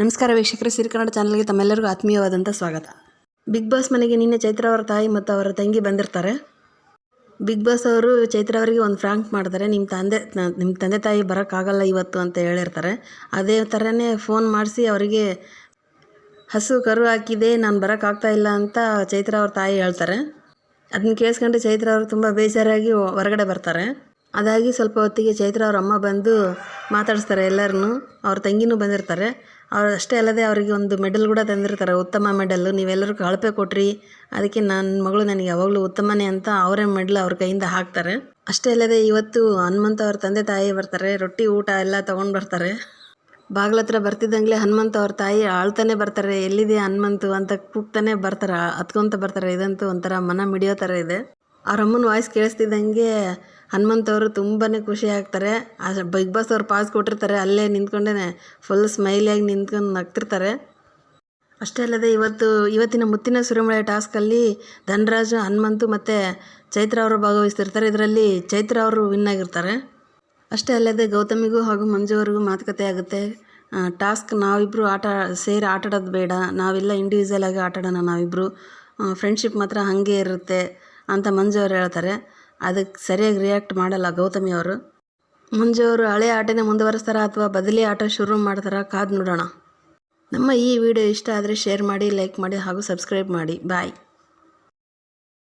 ನಮಸ್ಕಾರ ವೀಕ್ಷಕರೇ, ಸಿರಿ ಕನ್ನಡ ಚಾನಲ್ಗೆ ತಮ್ಮೆಲ್ಲರಿಗೂ ಆತ್ಮೀಯವಾದಂಥ ಸ್ವಾಗತ. ಬಿಗ್ ಬಾಸ್ ಮನೆಗೆ ನಿನ್ನೆ ಚೈತ್ರ ಅವರ ತಾಯಿ ಮತ್ತು ಅವರ ತಂಗಿ ಬಂದಿರ್ತಾರೆ. ಬಿಗ್ ಬಾಸ್ ಅವರು ಚೈತ್ರ ಅವರಿಗೆ ಒಂದು ಫ್ರಾಂಕ್ ಮಾಡ್ತಾರೆ ನಿಮ್ಮ ತಂದೆ ನಿಮ್ಮ ತಂದೆ ತಾಯಿ ಬರೋಕ್ಕಾಗಲ್ಲ ಇವತ್ತು ಅಂತ ಹೇಳಿರ್ತಾರೆ. ಅದೇ ಥರನೇ ಫೋನ್ ಮಾಡಿಸಿ ಅವರಿಗೆ, ಹಸು, ಕರು ಹಾಕಿದೆ, ನಾನು ಬರೋಕ್ಕಾಗ್ತಾ ಇಲ್ಲ ಅಂತ ಚೈತ್ರ ಅವ್ರ ತಾಯಿ ಹೇಳ್ತಾರೆ. ಅದನ್ನ ಕೇಳಿಸ್ಕೊಂಡು ಚೈತ್ರ ಅವರು ತುಂಬ ಬೇಜಾರಾಗಿ ಹೊರಗಡೆ ಬರ್ತಾರೆ. ಅದಾಗಿ ಸ್ವಲ್ಪ ಹೊತ್ತಿಗೆ ಚೈತ್ರ ಅವ್ರ ಅಮ್ಮ ಬಂದು ಮಾತಾಡಿಸ್ತಾರೆ ಎಲ್ಲರನ್ನೂ. ಅವ್ರ ತಂಗಿನೂ ಬಂದಿರ್ತಾರೆ. ಅವ್ರು ಅಷ್ಟೇ ಅಲ್ಲದೆ ಅವರಿಗೆ ಒಂದು ಮೆಡಲ್ ಕೂಡ ತಂದಿರ್ತಾರೆ. ಉತ್ತಮ ಮೆಡಲ್ಲು ನೀವೆಲ್ಲರೂ ಕಳಪೆ ಕೊಟ್ರಿ. ಅದಕ್ಕೆ ನನ್ನ ಮಗಳು ನನಗೆ ಯಾವಾಗಲೂ ಉತ್ತಮನೇ ಅಂತ ಅವರೇ ಮೆಡಲ್ ಅವ್ರ ಕೈಯಿಂದ ಹಾಕ್ತಾರೆ. ಅಷ್ಟೇ ಅಲ್ಲದೆ ಇವತ್ತು ಹನುಮಂತ ಅವ್ರ ತಂದೆ ತಾಯಿ ಬರ್ತಾರೆ. ರೊಟ್ಟಿ, ಊಟ ಎಲ್ಲ ತೊಗೊಂಡು ಬರ್ತಾರೆ. ಬಾಗ್ಲ ಹತ್ರ ಬರ್ತಿದ್ದಂಗೆ ಹನುಮಂತ ಅವ್ರ ತಾಯಿ ಆಳ್ತಾನೆ ಬರ್ತಾರೆ. ಎಲ್ಲಿದೆ ಹನುಮಂತು ಅಂತ ಕೂಗ್ತಾನೆ ಬರ್ತಾರೆ. ಹತ್ಕೊಂತ ಬರ್ತಾರೆ. ಇದಂತೂ ಒಂಥರ ಮನ ಮಿಡಿಯೋ ಥರ ಇದೆ. ಅವ್ರ ಅಮ್ಮನ ವಾಯ್ಸ್ ಕೇಳಿಸ್ತಿದ್ದಂಗೆ ಹನುಮಂತ ಅವರು ತುಂಬಾ ಖುಷಿ ಆಗ್ತಾರೆ. ಆ ಬಿಗ್ ಬಾಸ್ ಅವ್ರು ಪಾಸ್ ಕೊಟ್ಟಿರ್ತಾರೆ. ಅಲ್ಲೇ ನಿಂತ್ಕೊಂಡೇ ಫುಲ್ ಸ್ಮೈಲಿಯಾಗಿ ನಿಂತ್ಕೊಂಡು ನಗ್ತಿರ್ತಾರೆ. ಅಷ್ಟೇ ಅಲ್ಲದೆ ಇವತ್ತು, ಇವತ್ತಿನ ಮುತ್ತಿನ ಸುರಿಮಳೆ ಟಾಸ್ಕಲ್ಲಿ ಧನರಾಜು, ಹನುಮಂತು ಮತ್ತು ಚೈತ್ರ ಅವರು ಭಾಗವಹಿಸ್ತಿರ್ತಾರೆ. ಇದರಲ್ಲಿ ಚೈತ್ರ ಅವರು ವಿನ್ ಆಗಿರ್ತಾರೆ. ಅಷ್ಟೇ ಅಲ್ಲದೆ ಗೌತಮಿಗೂ ಹಾಗೂ ಮಂಜು ಅವ್ರಿಗೂ ಮಾತುಕತೆ ಆಗುತ್ತೆ. ಟಾಸ್ಕ್ ನಾವಿಬ್ಬರು ಆಟ, ಸೇರಿ ಆಟಾಡೋದು ಬೇಡ. ನಾವೆಲ್ಲ ಇಂಡಿವಿಜುವಲ್ ಆಗಿ ಆಟಾಡೋಣ ನಾವಿಬ್ಬರು ಫ್ರೆಂಡ್ಶಿಪ್ ಮಾತ್ರ ಹಾಗೆ ಇರುತ್ತೆ ಅಂತ ಮಂಜು ಅವ್ರು ಹೇಳ್ತಾರೆ. ಅದಕ್ಕೆ ಸರಿಯಾಗಿ ರಿಯಾಕ್ಟ್ ಮಾಡಲ್ಲ ಗೌತಮಿ ಅವರು. ಮುಂಜೆ ಅವರು ಹಳೆ ಆಟನೇ ಮುಂದುವರಿಸ್ತಾರ ಅಥವಾ ಬದಲಿ ಆಟ ಶುರು ಮಾಡ್ತಾರ ಕಾದು ನೋಡೋಣ. ನಮ್ಮ ಈ ವಿಡಿಯೋ ಇಷ್ಟ ಆದರೆ ಶೇರ್ ಮಾಡಿ ಲೈಕ್ ಮಾಡಿ ಹಾಗೂ ಸಬ್ಸ್ಕ್ರೈಬ್ ಮಾಡಿ. ಬಾಯ್